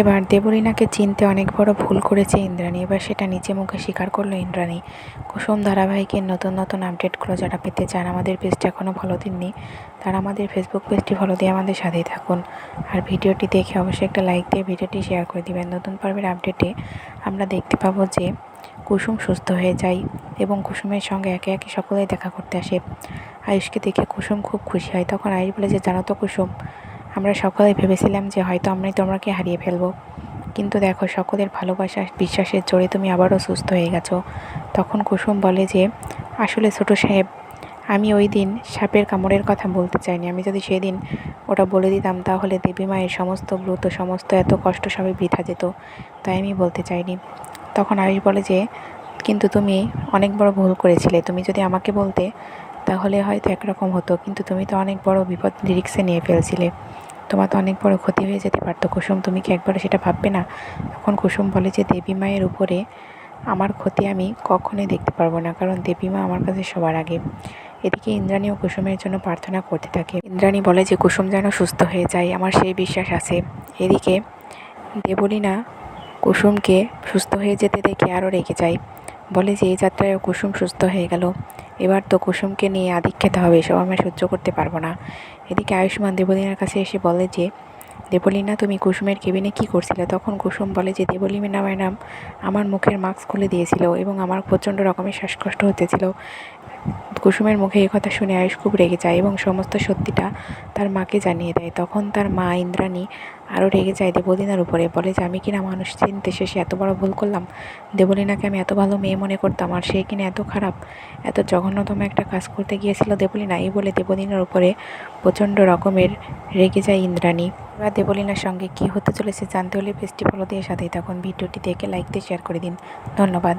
এবার দেবলীনাকে চিনতে অনেক বড় ভুল করেছে ইন্দ্রাণী। এবার সেটা নিচে মুখে স্বীকার করল ইন্দ্রাণী। কুসুম ধারাবাহিকের নতুন নতুন আপডেটগুলো যারা পেতে চান, আমাদের পেজটা এখনও ফলো দিননি, তারা আমাদের ফেসবুক পেজটি ফলো দিয়ে আমাদের সাথেই থাকুন। আর ভিডিওটি দেখে অবশ্যই একটা লাইক দিয়ে ভিডিওটি শেয়ার করে দিবেন। নতুন পর্বের আপডেটে আমরা দেখতে পাবো যে কুসুম সুস্থ হয়ে যায় এবং কুসুমের সঙ্গে একে একে সকলেই দেখা করতে আসে। আয়ুষকে দেখে কুসুম খুব খুশি হয়। তখন আয়ুষ বলে যে, জানো তো কুসুম আমরা সকলে ভেবেছিলাম যে হয়তো আমরাই তোমাকে হারিয়ে ফেলব। কিন্তু দেখো, সকলের ভালোবাসা, বিশ্বাসের জোরে তুমি আবারও সুস্থ হয়ে গেছো। তখন কুসুম বলে যে, আসলে ছোটো সাহেব, আমি ওই দিন সাপের কামড়ের কথা বলতে চাইনি। আমি যদি সেদিন ওটা বলে দিতাম, তাহলে দেবী মায়ের সমস্ত ব্রত, সমস্ত এত কষ্ট সবই বৃথা যেত। তাই আমি বলতে চাইনি। তখন আয়ুষ বলে যে, কিন্তু তুমি অনেক বড় ভুল করেছিলে। তুমি যদি আমাকে বলতে, তাহলে হয়তো একরকম হতো। কিন্তু তুমি তো অনেক বড় বিপদ রিক্সে নিয়ে ফেলছিলে। তোমার তো অনেক বড় ক্ষতি হয়ে যেতে পারতো। কুসুম, তুমি কি একবার সেটা ভাববে না? তখন কুসুম বলে যে, দেবী মায়ের উপরে আমার ক্ষতি আমি কখনোই দেখতে পারব না, কারণ দেবী মা আমার কাছে সবার আগে। এদিকে ইন্দ্রাণী ও কুসুমের জন্য প্রার্থনা করতে থাকে। ইন্দ্রাণী বলে যে, কুসুম যেন সুস্থ হয়ে যায়, আমার সেই বিশ্বাস আছে। এদিকে দেবলীনা কুসুমকে সুস্থ হয়ে যেতে দেখে আরও রেগে যায়। বলে যে, এই যাত্রায় কুসুম সুস্থ হয়ে গেল। এবার তো কুসুমকে নিয়ে আদিক খেতে হবে, এসব আমি সহ্য করতে পারব না। এদিকে আয়ুষ্মান দেবলীনার কাছে এসে বলে যে, দেবলীনা, তুমি কুসুমের কেবিনে কি করছিলে? তখন কুসুম বলে যে, দেবলীনা ম্যাডাম, আমার মুখের মাস্ক খুলে দিয়েছিল এবং আমার প্রচণ্ড রকমের শ্বাসকষ্ট হতেছিল। কুসুমের মুখে এই কথা শুনে আয়ুষ খুব রেগে যায় এবং সমস্ত সত্যিটা তার মাকে জানিয়ে দেয়। তখন তার মা, ইন্দ্রাণী আরও রেগে যায় দেবলীনার উপরে। বলে যে আমি কিনা মানুষ চিনতে শেষে এত বড় ভুল করলাম। দেবলীনাকে আমি এত ভালো মেয়ে মনে করতাম, আর সে কিনা এত খারাপ। এত জঘন্যতম একটা কাজ করতে গিয়েছিল দেবলীনা। এই বলে দেবলীনার উপরে প্রচণ্ড রকমের রেগে যায় ইন্দ্রাণী। এবার দেবলীনার সঙ্গে কি হতে চলেছে জানতে হলে পেজটি ফলো দিয়ে সাথেই তখন ভিডিওটি দেখে, লাইক দিয়ে শেয়ার করে দিন। ধন্যবাদ।